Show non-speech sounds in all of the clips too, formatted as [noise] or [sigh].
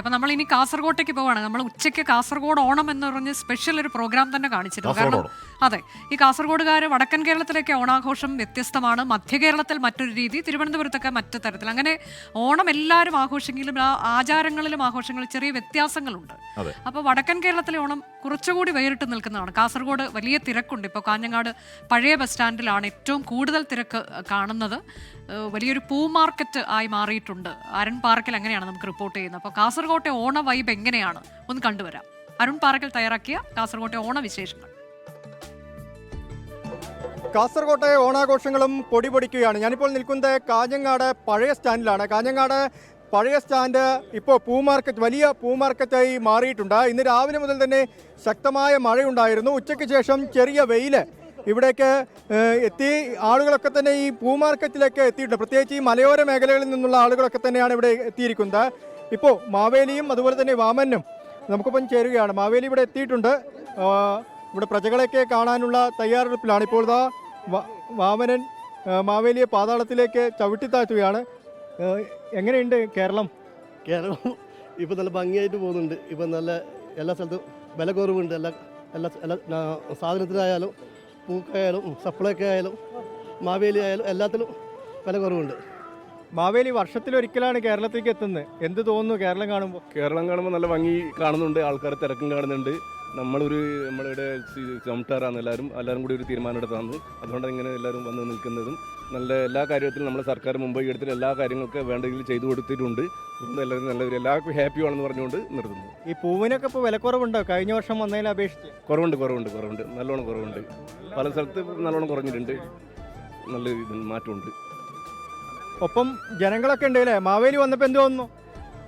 അപ്പൊ നമ്മൾ ഇനി കാസർഗോട്ടേക്ക് പോവാണ്. നമ്മൾ ഉച്ചയ്ക്ക് കാസർഗോഡ് ഓണം എന്ന് പറഞ്ഞ് സ്പെഷ്യൽ ഒരു പ്രോഗ്രാം തന്നെ കാണിച്ചിരുന്നു കാരണം അതെ ഈ കാസർഗോഡുകാർ വടക്കൻ കേരളത്തിലൊക്കെ ഓണാഘോഷം വ്യത്യസ്തമാണ്. മധ്യ കേരളത്തിൽ മറ്റൊരു രീതി തിരുവനന്തപുരത്തൊക്കെ മറ്റു തരത്തിൽ അങ്ങനെ ഓണം എല്ലാവരും ആഘോഷെങ്കിലും ആ ആചാരങ്ങളിലും ആഘോഷങ്ങളിൽ ചെറിയ വ്യത്യാസങ്ങളുണ്ട്. അപ്പോൾ വടക്കൻ കേരളത്തിലെ ഓണം കുറച്ചുകൂടി വേറിട്ട് നിൽക്കുന്നതാണ്. കാസർഗോഡ് വലിയ തിരക്കുണ്ട്. ഇപ്പോൾ കാഞ്ഞങ്ങാട് പഴയ ബസ് സ്റ്റാൻഡിലാണ് ഏറ്റവും കൂടുതൽ തിരക്ക് കാണുന്നത്. വലിയൊരു പൂ മാർക്കറ്റ് ആയി മാറിയിട്ടുണ്ട്. അരൺ പാർക്കിൽ അങ്ങനെയാണ് നമുക്ക് റിപ്പോർട്ട് ചെയ്യുന്നത്. അപ്പോൾ കാസർഗോട്ടെ ഓണ വൈബ് എങ്ങനെയാണ്? ഒന്ന് കണ്ടുവരാം. അരുൺ പാറക്കൽ തയ്യാറാക്കിയ കാസർകോട്ടെ ഓണ വിശേഷങ്ങൾ. കാസർകോട്ടെ ഓണാഘോഷങ്ങളും പൊടിപൊടിക്കുകയാണ്. ഞാനിപ്പോൾ നിൽക്കുന്നത് കാഞ്ഞങ്ങാട് പഴയ സ്റ്റാൻഡിലാണ്. കാഞ്ഞങ്ങാട് പഴയ സ്റ്റാൻഡ് ഇപ്പോൾ പൂ മാർക്കറ്റ് വലിയ പൂ മാർക്കറ്റായി മാറിയിട്ടുണ്ട്. ഇന്ന് രാവിലെ മുതൽ തന്നെ ശക്തമായ മഴയുണ്ടായിരുന്നു. ഉച്ചയ്ക്ക് ശേഷം ചെറിയ വെയിൽ ഇവിടേക്ക് എത്തി. ആളുകളൊക്കെ തന്നെ ഈ പൂ മാർക്കറ്റിലേക്ക് എത്തിയിട്ടുണ്ട്. പ്രത്യേകിച്ച് ഈ മലയോര മേഖലകളിൽ നിന്നുള്ള ആളുകളൊക്കെ തന്നെയാണ് ഇവിടെ എത്തിയിരിക്കുന്നത്. ഇപ്പോൾ മാവേലിയും അതുപോലെ തന്നെ വാമനും നമുക്കൊപ്പം ചേരുകയാണ്. മാവേലി ഇവിടെ എത്തിയിട്ടുണ്ട്. ഇവിടെ പ്രജകളെയൊക്കെ കാണാനുള്ള തയ്യാറെടുപ്പിലാണ്. ഇപ്പോൾ ഇതാ വാമനൻ മാവേലിയെ പാതാളത്തിലേക്ക് ചവിട്ടിത്താഴ്ത്തുകയാണ്. എങ്ങനെയുണ്ട് കേരളം? കേരളം ഇപ്പം നല്ല ഭംഗിയായിട്ട് പോകുന്നുണ്ട്. ഇപ്പം നല്ല എല്ലാ സ്ഥലത്തും വില കുറവുണ്ട്. എല്ലാ എല്ലാ എല്ലാ സാധനത്തിനായാലും പൂക്കായാലും സപ്ലൈക്ക് ആയാലും മാവേലി ആയാലും എല്ലാത്തിലും വില കുറവുണ്ട്. മാവേലി വർഷത്തിലൊരിക്കലാണ് കേരളത്തിലേക്ക് എത്തുന്നത്. എന്ത് തോന്നുന്നു കേരളം കാണുമ്പോൾ കേരളം കാണുമ്പോൾ നല്ല ഭംഗി കാണുന്നുണ്ട്. ആൾക്കാർ തിരക്കും കാണുന്നുണ്ട്. നമ്മളൊരു നമ്മളിവിടെ ചുമട്ടാറാണ് എല്ലാവരും. എല്ലാവരും കൂടി ഒരു തീരുമാനം എടുത്താണ് അതുകൊണ്ടാണ് ഇങ്ങനെ എല്ലാവരും വന്ന് നിൽക്കുന്നതും. നല്ല എല്ലാ കാര്യത്തിലും നമ്മുടെ സർക്കാർ മുമ്പ് എടുത്തിട്ട് എല്ലാ കാര്യങ്ങൾക്കും വേണ്ടെങ്കിൽ ചെയ്തു കൊടുത്തിട്ടുണ്ട്. എല്ലാവരും നല്ല എല്ലാവർക്കും ഹാപ്പി ആണെന്ന് പറഞ്ഞുകൊണ്ട് നിർത്തുന്നു. ഈ പൂവിനൊക്കെ ഇപ്പോൾ വിലക്കുറവുണ്ടോ കഴിഞ്ഞ വർഷം വന്നതിനെ അപേക്ഷിച്ച്. കുറവുണ്ട് കുറവുണ്ട് കുറവുണ്ട്. നല്ലോണം കുറവുണ്ട്. പല സ്ഥലത്ത് നല്ലോണം കുറഞ്ഞിട്ടുണ്ട്. നല്ല മാറ്റമുണ്ട്. ഒപ്പം ജനങ്ങളൊക്കെ ഉണ്ട് അല്ലേ മാവേലി വന്നപ്പോൾ എന്ത് തോന്നുന്നു?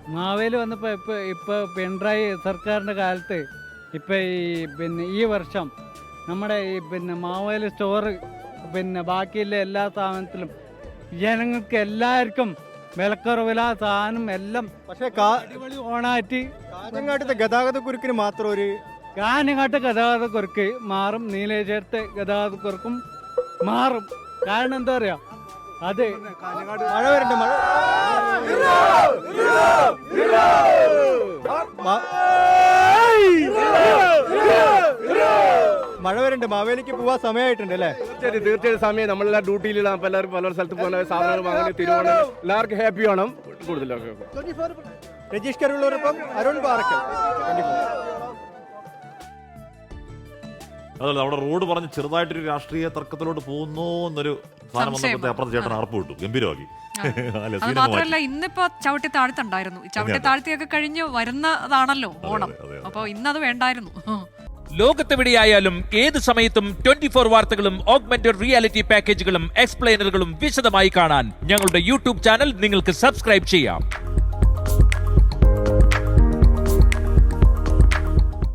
മാവേലി വന്നപ്പോൾ ഇപ്പോൾ ഇപ്പോൾ പിണറായി സർക്കാരിന്റെ കാലത്ത് ഇപ്പോൾ ഈ പിന്നെ ഈ വർഷം നമ്മുടെ ഈ പിന്നെ മാവേലി സ്റ്റോർ പിന്നെ ബാക്കിയുള്ള എല്ലാ സാധനത്തിലും ജനങ്ങൾക്ക് എല്ലാവർക്കും വിലക്കുറവില സാധനം എല്ലാം പക്ഷേ ഓണാറ്റി കാഞ്ഞങ്ങാട്ടത്തെ ഗതാഗത കുരുക്കിന് മാത്രം ഒരു കാഞ്ഞങ്ങാട്ട് ഗതാഗത കുറുക്ക് മാറും നീലേശ്വരത്തെ ഗതാഗത കുറുക്കും മാറും. കാരണം എന്താ പറയുക അത്. മഴ വരണ്ട മഴ. മഴ വരണ്ട് മാവേലിക്ക് പോവാൻ സമയമായിട്ടുണ്ട് അല്ലേ? തീർച്ചയായിട്ടും തീർച്ചയായിട്ടും സമയം. നമ്മളെല്ലാം ഡ്യൂട്ടിയിലാണ് അപ്പൊ എല്ലാവരും പല സ്ഥലത്ത് പോകുന്ന സാധനങ്ങൾ വാങ്ങാൻ തിരുവോണം. എല്ലാവർക്കും ഹാപ്പി വേണം. കൂടുതലൊക്കെ രജിസ്റ്റർ കരുള്ളൂരൊപ്പം അരുൺ പാറക്കൽ. 24. അതല്ല നമ്മുടെ റോഡ് പറഞ്ഞ് ചെറുതായിട്ടൊരു രാഷ്ട്രീയ തർക്കത്തിലോട്ട് പോകുന്നു എന്നൊരു സാധനം സംശയം. വന്നപ്പോഴത്തെ അപ്പുറത്തെ ചേട്ടൻ അറപ്പ് കിട്ടും ഗംഭീരമാക്കി [laughs] അത് മാത്രമല്ല ഇന്നിപ്പോ ചവിട്ടി താഴ്ത്തുണ്ടായിരുന്നു ഈ ചവിട്ടി. താഴ്ത്തിയൊക്കെ കഴിഞ്ഞ് വരുന്നതാണല്ലോ ഓണം. അപ്പോൾ ഇന്നത് വേണ്ടായിരുന്നു ലോകത്തെവിടെയായാലും ഏത് സമയത്തും ട്വന്റി ഫോർ വാർത്തകളും ഓഗ്മെന്റഡ് റിയാലിറ്റി പാക്കേജുകളും എക്സ്പ്ലെയിനറുകളും വിശദമായി കാണാൻ ഞങ്ങളുടെ യൂട്യൂബ് ചാനൽ നിങ്ങൾക്ക് സബ്സ്ക്രൈബ് ചെയ്യാം